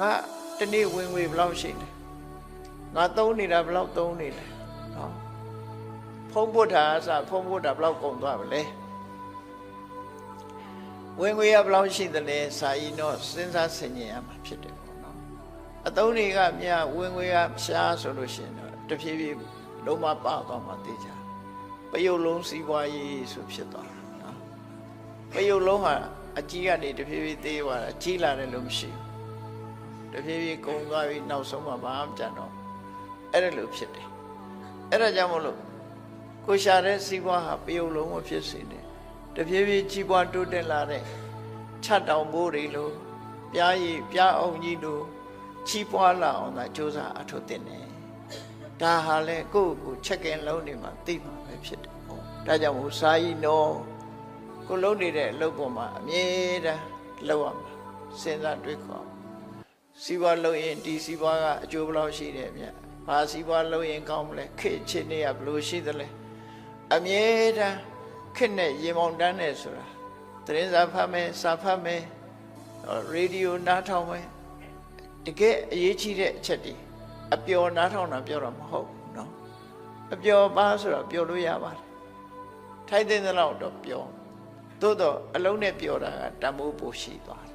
ငါတနေ့ဝင်ငွေဘယ်လောက်ရှိလဲငါသုံးနေတာဘယ်လောက်သုံးနေလဲနော်ဖုံးဖို့တာအစဖုံးဖို့တာဘယ်လောက်ကုန်သွားပါလဲဝင်ငွေကဘယ်လောက်ရှိသလဲစာရင်တော့စဉ်းစားဆင်ခြင်ရမှာဖြစ်တယ်ပေါ့နော်အသုံးတွေကမြဝင်ငွေကရှားဆိုလို့ရှိရင်တော့တဖြည်းဖြည်းလုံးမပါသွားမှသိကြပယုတ်လုံးစီးပွားရေးဆိုဖြစ်သွားတာနော်ပယုတ်လုံးဟာအကြီးကနေတဖြည်းဖြည်းသေးသွားတာကြီးလာတယ်လို့မရှိဘူး တဖြည်းဖြည်းကုံသွားပြီးနောက်ဆုံးမှဘာမှမကြံတော့အဲ့ဒါလိုဖြစ်တယ်အဲ့ဒါကြောင့်မလို့ကိုရှာတဲ့စီးပွားဟာပယုတ်လုံးမဖြစ်စေနဲ့တဖြည်းဖြည်းကြီးပွားတိုးတက်လာတဲ့ခြတ်တောင်ဘိုးတွေလိုပြားရည်ပြားအောင်ကြီးလိုကြီးပွားလာအောင်သာစ조사အထုတ်တင်တယ်ဒါဟာလေကိုယ့်ကိုယ်ချက်ကင်လုံးနေမှာသိမှာပဲဖြစ်တယ်ဟုတ်ဒါကြောင့်မို့စာယီနော်ကိုလုံးနေတဲ့အလုပ်ပေါ်မှာအမြဲတမ်းလောက်ရမှာစဉ်းစားတွေးခေါ် စီးပွားလုပ်ရင်ဒီစီးပွားကအကျိုးဘယ်လောက်ရှိတယ်မြတ်ဘာစီးပွားလုပ်ရင်ကောင်းမလဲခေတ်ချင်းနေရဘယ်လိုရှိသလဲအမြဲတမ်းခေတ်နဲ့ရေမောင်တန်းနေဆိုတာသတင်းစာဖတ်မယ်စာဖတ်မယ်ရေဒီယိုနားထောင်မယ်တကယ်အရေးကြီးတဲ့အချက်တွေအပျော်နားထောင်တာပြောတာမဟုတ်ဘူးเนาะအပျော်ပါဆိုတော့ပျော်လို့ရပါတယ်ထိုက်တဲ့လောက်တော့ပျော်သို့တော့အလုံးနဲ့ပျော်တာကတမိုးပိုရှိသွားတယ်